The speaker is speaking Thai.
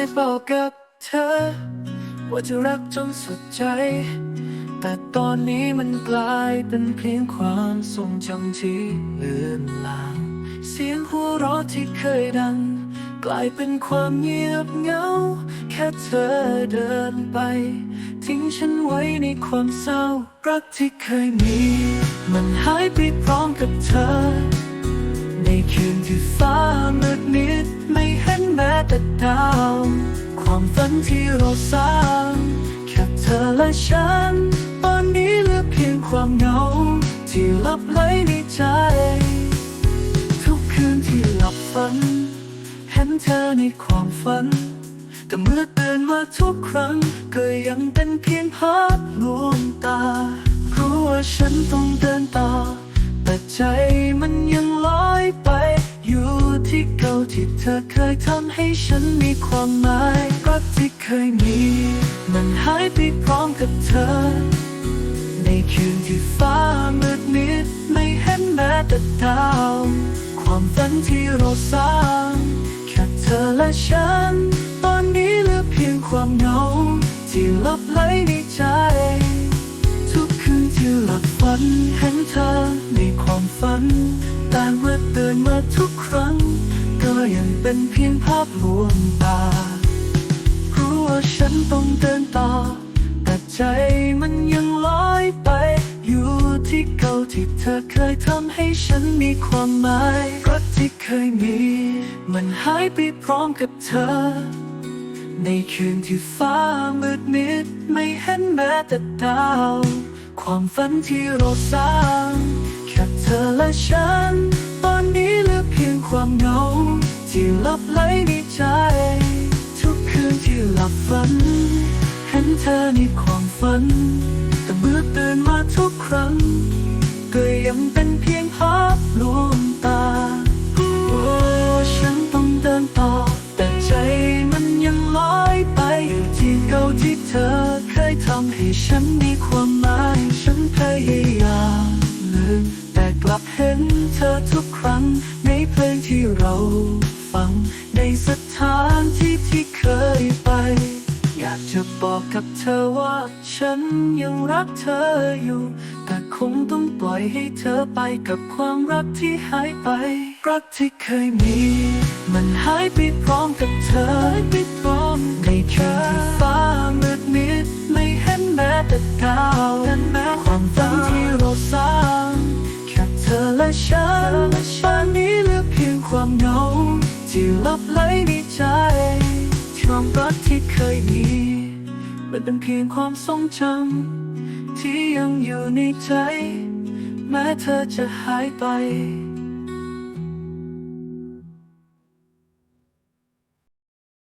ยบอกกับเธอ ว่าจะรักจนสุดใจ แต่ตอนนี้มันกลายเป็นเพียงความทรงจำที่เลือนลาง เสียงหัวเราะที่เคยดัง กลายเป็นความเงียบเหงา แค่เธอเดินไป ทิ้งฉันไว้ในความเศร้า รักที่เคยมี มันหายไปพร้อมกับเธอ คืนที่ฟ้ามืดมิดไม่เห็นแม้แต่ดาว ความฝันที่เราสร้างแค่เธอและฉัน ตอนนี้เหลือเพียงความเหงา ที่ลับไหลในใจ ทุกคืนที่หลับฝัน เห็นเธอในความฝัน แต่เมื่อตื่นมาทุกครั้ง ก็ยังเป็นเพียงภาพลวงตารู้ว่าฉันต้องเดินต่อแต่ใจมันยัง ที่เธอเคยทำให้ฉันมีความหมายรักที่เคยมี มันหายไปพร้อมกับเธอ ในคืนที่ฟ้ามืดมิดไม่เห็นแม้แต่ดาวความฝันที่เราสร้างแค่เธอและฉัน ตอนนี้เหลือเพียงความเหงา ที่ลับไหลในใจ ทุกคืนที่หลับฝันเห็นเธอในความฝันแต่เมื่อตื่นมาทุกครั้ง ยังเป็นเพียงภาพลวงตา รู้ว่าฉันต้องเดินต่อ แต่ใจมันยังลอยไป อยู่ที่เก่าที่เธอเคยทำให้ฉันมีความหมายรักที่เคยมี มันหายไปพร้อมกับเธอ ในคืนที่ฟ้ามืดมิด ไม่เห็นแม้แต่ดาว ความฝันที่เราสร้าง แค่เธอและฉัน ตอนนี้เหลือเพียงความเหงา ที่ลับไหลในใจ ทุกคืนที่หลับฝัน เห็นเธอในความฝัน แต่เมื่อตื่นมาทุกครั้ง ก็ยังเป็นเพียงภาพลวงตา โอ้ฉันต้องเดินต่อ แต่ใจมันยังลอยไปอยู่ที่เก่าที่เธอเคยทำให้ฉันมีความหมายฉันพยายามลืมแต่กลับเห็นเธอทุกครั้งในเพลงที่เรา ฟัง ในสถานที่ที่เคยไป อยากจะบอกกับเธอว่า ฉันยังรักเธออยู่ แต่คงต้องปล่อยให้เธอไปกับความรักที่หายไป รักที่เคยมี มันหายไปพร้อมกับเธอไปพร้อมในคืนที่ฟ้ามืดมิดไม่เห็นแม้แต่ดาวนั้นแม้ความฝันที่เราสร้าง แค่เธอและฉันตอนนี้เหลือเพียงความเหงา ที่ลับไหลในใจความรักที่เคยมีมันเป็นเพียงความทรงจำที่ยังอยู่ในใจ แม้เธอจะหายไป